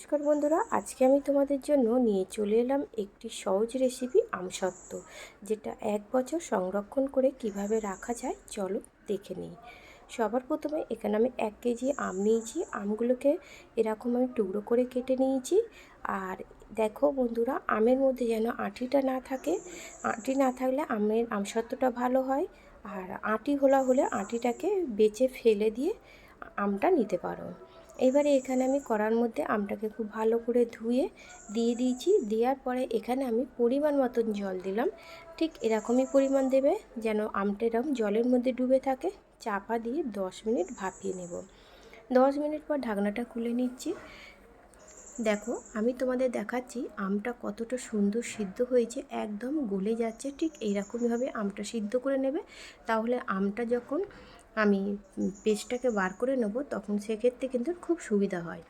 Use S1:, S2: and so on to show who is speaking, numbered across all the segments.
S1: নমস্কার বন্ধুরা, আজকে আমি তোমাদের জন্য নিয়ে চলে এলাম একটি সহজ রেসিপি আমসত্ত্ব, যেটা এক বছর সংরক্ষণ করে কীভাবে রাখা যায় চলো দেখে নিই। সবার প্রথমে এখানে আমি এক কেজি আম নিয়েছি, আমগুলোকে এরকম আমি টুকরো করে কেটে নিয়েছি। আর দেখো বন্ধুরা, আমের মধ্যে যেন আঁটিটা না থাকে, আঁটি না থাকলে আমের আমসত্ত্বটা ভালো হয়। আর আঁটি হোলা হলে আঁটিটাকে বেছে ফেলে দিয়ে আমটা নিতে পারো। এবারে এখানে আমি কড়ার মধ্যে আমটাকে খুব ভালো করে ধুয়ে দিয়ে দিয়েছি। দেওয়ার পরে এখানে আমি পরিমাণ মতন জল দিলাম। ঠিক এরকমই পরিমাণ দেবে যেন আমটা এরকম জলের মধ্যে ডুবে থাকে। চাপা দিয়ে দশ মিনিট ভাপিয়ে নেব। দশ মিনিট পর ঢাকনাটা খুলে নিচ্ছি। দেখো, আমি তোমাদের দেখাচ্ছি আমটা কতটা সুন্দর সিদ্ধ হয়েছে, একদম গলে যাচ্ছে। ঠিক এইরকমভাবে আমটা সিদ্ধ করে নেবে। তাহলে আমটা যখন আমি পেস্টটাকে বার করে নেব, তখন সেক্ষেত্রে কিন্তু খুব সুবিধা হয়।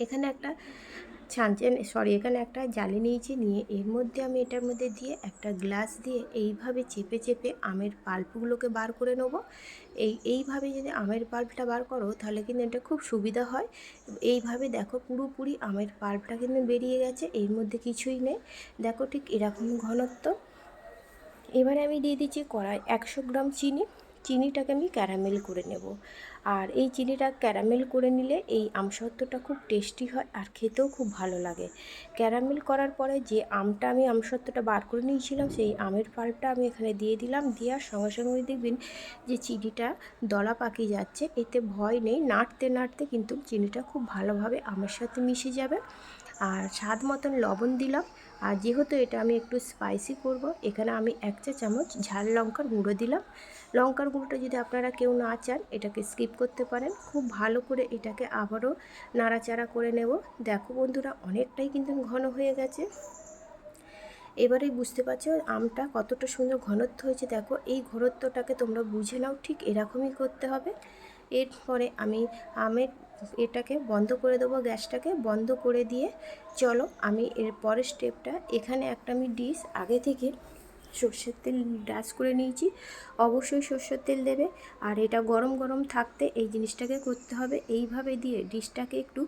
S1: এখানে একটা ছাঁচেন সরি এখানে একটা জালি নিয়েছি, নিয়ে এর মধ্যে আমি এটার মধ্যে দিয়ে একটা গ্লাস দিয়ে এইভাবে চেপে চেপে আমের পাল্পগুলোকে বার করে নেব। এই, এইভাবে যদি আমের পাল্পটা বার করো, তাহলে কিন্তু এটা খুব সুবিধা হয়। এইভাবে দেখো পুরোপুরি আমের পাল্পটা কিন্তু বেরিয়ে গেছে, এর মধ্যে কিছুই নেই। দেখো ঠিক এরকম ঘনত্ব। এবারে আমি দিয়ে দিচ্ছি কড়াই একশো গ্রাম চিনি। চিনিটাকে আমি ক্যারামেল করে নেব। আর এই চিনিটা ক্যারামেল করে নিলে এই আমসত্ত্বটা খুব টেস্টি হয় আর খেতেও খুব ভালো লাগে। ক্যারামেল করার পরে যে আমটা আমি আমসত্ত্বটা বার করে নিয়েছিলাম, সেই আমের পাল্পটা আমি এখানে দিয়ে দিলাম। দেওয়ার সঙ্গে সঙ্গে দেখবেন যে চিনিটা দলা পাকিয়ে যাচ্ছে, এতে ভয় নেই। নাড়তে নাড়তে কিন্তু চিনিটা খুব ভালোভাবে আমের সাথে মিশে যাবে। আর স্বাদ মতন লবণ দিলাম। আর যেহেতু এটা আমি একটু স্পাইসি করব, এখানে আমি এক চা চামচ ঝাল লঙ্কার গুঁড়ো দিলাম। লঙ্কার গুঁড়োটা যদি আপনারা কেউ না চান, এটাকে স্কিপ করতে পারেন। খুব ভালো করে এটাকে আবারও নাড়াচাড়া করে নেব। দেখো বন্ধুরা, অনেকটাই কিন্তু ঘন হয়ে গেছে। এবারেই বুঝতে পারছ আমটা কতটা সুন্দর ঘনত্ব হয়েছে। দেখো, এই ঘনত্বটাকে তোমরা বুঝে নাও ঠিক এরকমই করতে হবে। এরপরে আমি আমের এটাকে বন্ধ করে দেবো গ্যাসটাকে। বন্ধ করে দিয়ে চলো আমি এর পরের স্টেপটা, এখানে একটা আমি ডিশ আগে থেকে সর্ষের তেল ডাস করে নিয়েছি। অবশ্যই সর্ষের তেল দেবে। আর এটা গরম গরম থাকতে এই জিনিসটাকে করতে হবে। এইভাবে দিয়ে ডিশটাকে একটু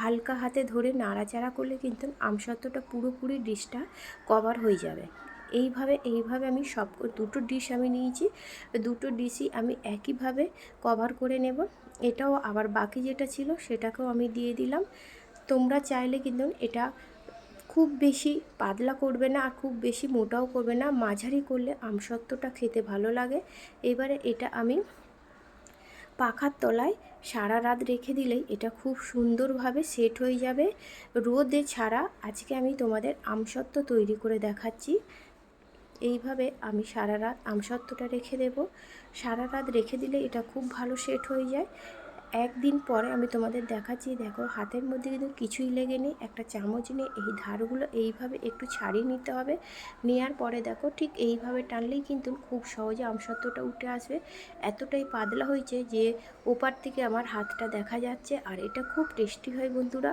S1: হালকা হাতে ধরে নাড়াচাড়া করলে কিন্তু আমসত্ত্বটা পুরোপুরি ডিশটা কভার হয়ে যাবে। এইভাবে এইভাবে আমি সব দুটো ডিশ আমি নিয়েছি। দুটো ডিশই আমি একইভাবে কভার করে নেব। এটাও আবার বাকি যেটা ছিল সেটাকেও আমি দিয়ে দিলাম। তোমরা চাইলে কিন্তু এটা খুব বেশি পাতলা করবে না আর খুব বেশি মোটাও করবে না। মাঝারি করলে আমসত্ত্বটা খেতে ভালো লাগে। এবারে এটা আমি পাখার তলায় সারা রাত রেখে দিলেই এটা খুব সুন্দরভাবে সেট হয়ে যাবে। রোদে ছাড়া আজকে আমি তোমাদের আমসত্ত্ব তৈরি করে দেখাচ্ছি। এইভাবে আমি সারা রাত আমসত্ত্বটা রেখে দেব। সারা রাত রেখে দিলে এটা খুব ভালো সেট হয়ে যায়। একদিন পরে আমি তোমাদের দেখাচ্ছি, দেখো হাতের মধ্যে কিন্তু কিছুই লেগে নেই একটা চামচ নিয়ে এই ধারগুলো এইভাবে একটু ছাড়িয়ে নিতে হবে। নেওয়ার পরে দেখো ঠিক এইভাবে টানলেই কিন্তু খুব সহজে আমসত্ত্বটা উঠে আসবে। এতটাই পাতলা হয়েছে যে ওপার থেকে আমার হাতটা দেখা যাচ্ছে আর এটা খুব টেস্টি হয় বন্ধুরা।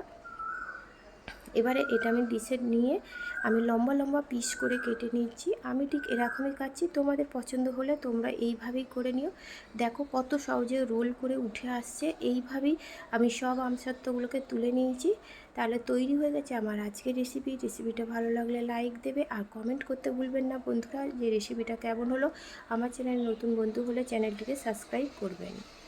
S1: এবারে এটা আমি ডিশে নিয়ে আমি লম্বা লম্বা পিস করে কেটে নিচ্ছি। আমি ঠিক এরকমই কাটছি, তোমাদের পছন্দ হলে তোমরা এইভাবেই করে নিও। দেখো কত সহজে রোল করে উঠে আসছে। এইভাবেই আমি সব আমসত্ত্বগুলোকে তুলে নিয়েছি। তাহলে তৈরি হয়ে গেছে আমার আজকের রেসিপি রেসিপিটা ভালো লাগলে লাইক দেবে আর কমেন্ট করতে ভুলবেন না বন্ধুরা। যে রেসিপিটা কেমন হলো, আমার চ্যানেল নতুন বন্ধু হলে চ্যানেলটিকে সাবস্ক্রাইব করবেন।